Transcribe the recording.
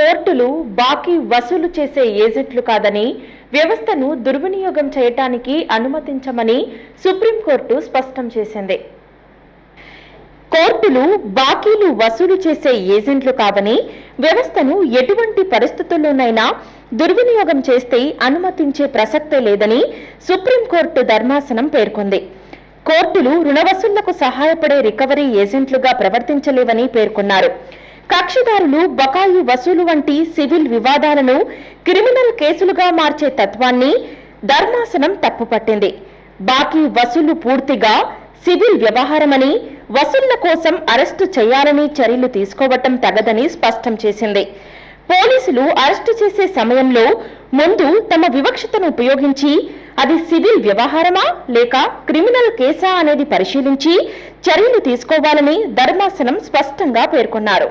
కోర్టులు బాకీ వసూలు చేసే ఏజెంట్లు కాదని వ్యవస్థను దుర్వినియోగం చేయటానికి అనుమతించమని సుప్రీంకోర్టు స్పష్టం చేసింది. కోర్టులు బాకీలు వసూలు చేసే ఏజెంట్లు కాదని వ్యవస్థను ఎటువంటి పరిస్థితుల్లోనైనా దుర్వినియోగం చేస్తే అనుమతించే ప్రసక్తే లేదని సుప్రీంకోర్టు ధర్మాసనం పేర్కొంది. కోర్టులు రుణ వసూళ్ళకు సహాయపడే రికవరీ ఏజెంట్లుగా ప్రవర్తించలేవని పేర్కొన్నారు. కక్షిదారులు బకాయి వసూలు వంటి సివిల్ వివాదాలను క్రిమినల్ కేసులుగా మార్చే తత్వాన్ని ధర్మాసనం తప్పుపట్టింది. బాకీ వసూలు పూర్తిగా సివిల్ వ్యవహారమని వసూళ్ళ కోసం అరెస్టు చేయాలని చర్యలు తీసుకోవటం తగదని స్పష్టం చేసింది. పోలీసులు అరెస్టు చేసే సమయంలో ముందు తమ వివక్షతను ఉపయోగించి అది సివిల్ వ్యవహారమా లేక క్రిమినల్ కేసా అనేది పరిశీలించి చర్యలు తీసుకోవాలని ధర్మాసనం స్పష్టంగా పేర్కొన్నారు.